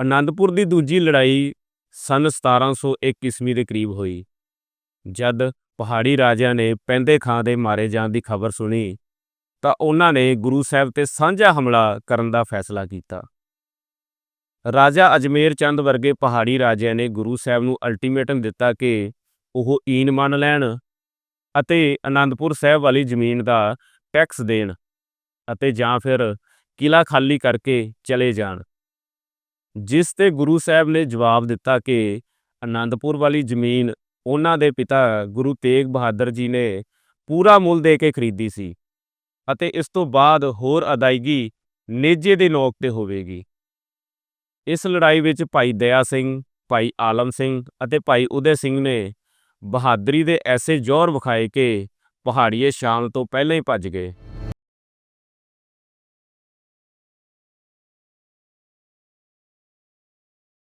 ਅਨੰਦਪੁਰ ਦੀ ਦੂਜੀ ਲੜਾਈ ਸਨ 1701 ਈਸਵੀ ਦੇ ਕਰੀਬ ਹੋਈ, ਜਦ ਪਹਾੜੀ ਰਾਜਿਆਂ ਨੇ ਪੈਂਦੇ ਖਾਂ ਦੇ ਮਾਰੇ ਜਾਣ ਦੀ ਖਬਰ ਸੁਣੀ, ਤਾਂ ਉਹਨਾਂ ਨੇ ਗੁਰੂ ਸਾਹਿਬ ਤੇ ਸਾਂਝਾ ਹਮਲਾ ਕਰਨ ਦਾ ਫੈਸਲਾ ਕੀਤਾ। ਰਾਜਾ ਅਜਮੇਰ ਚੰਦ ਵਰਗੇ ਪਹਾੜੀ ਰਾਜਿਆਂ ਨੇ ਗੁਰੂ ਸਾਹਿਬ ਨੂੰ ਅਲਟੀਮੇਟਮ ਦਿੱਤਾ ਕਿ ਉਹ ਈਨ ਮੰਨ ਲੈਣ ਅਤੇ ਆਨੰਦਪੁਰ ਸਾਹਿਬ ਵਾਲੀ ਜ਼ਮੀਨ ਦਾ ਟੈਕਸ ਦੇਣ ਅਤੇ ਜਾਂ ਫਿਰ ਕਿਲਾ ਖਾਲੀ ਕਰਕੇ ਚਲੇ ਜਾਣ। ਜਿਸ ਤੇ ਗੁਰੂ ਸਾਹਿਬ ਨੇ ਜਵਾਬ ਦਿੱਤਾ ਕਿ ਆਨੰਦਪੁਰ ਵਾਲੀ ਜ਼ਮੀਨ ਉਹਨਾਂ ਦੇ ਪਿਤਾ ਗੁਰੂ ਤੇਗ ਬਹਾਦਰ ਜੀ ਨੇ ਪੂਰਾ ਮੁੱਲ ਦੇ ਕੇ ਖਰੀਦੀ ਸੀ ਅਤੇ ਇਸ ਤੋਂ ਬਾਅਦ ਹੋਰ ਅਦਾਇਗੀ ਨੇਜੇ ਦੇ ਨੋਕ ਤੇ ਹੋਵੇਗੀ। ਇਸ ਲੜਾਈ ਵਿੱਚ ਭਾਈ ਦਇਆ ਸਿੰਘ, ਭਾਈ ਆਲਮ ਸਿੰਘ ਅਤੇ ਭਾਈ ਉਦੇ ਸਿੰਘ ਨੇ ਬਹਾਦਰੀ ਦੇ ਐਸੇ ਜ਼ੋਰ ਵਿਖਾਏ ਕਿ ਪਹਾੜੀਏ ਸ਼ਾਮ ਤੋਂ ਪਹਿਲਾਂ ਹੀ ਭੱਜ ਗਏ।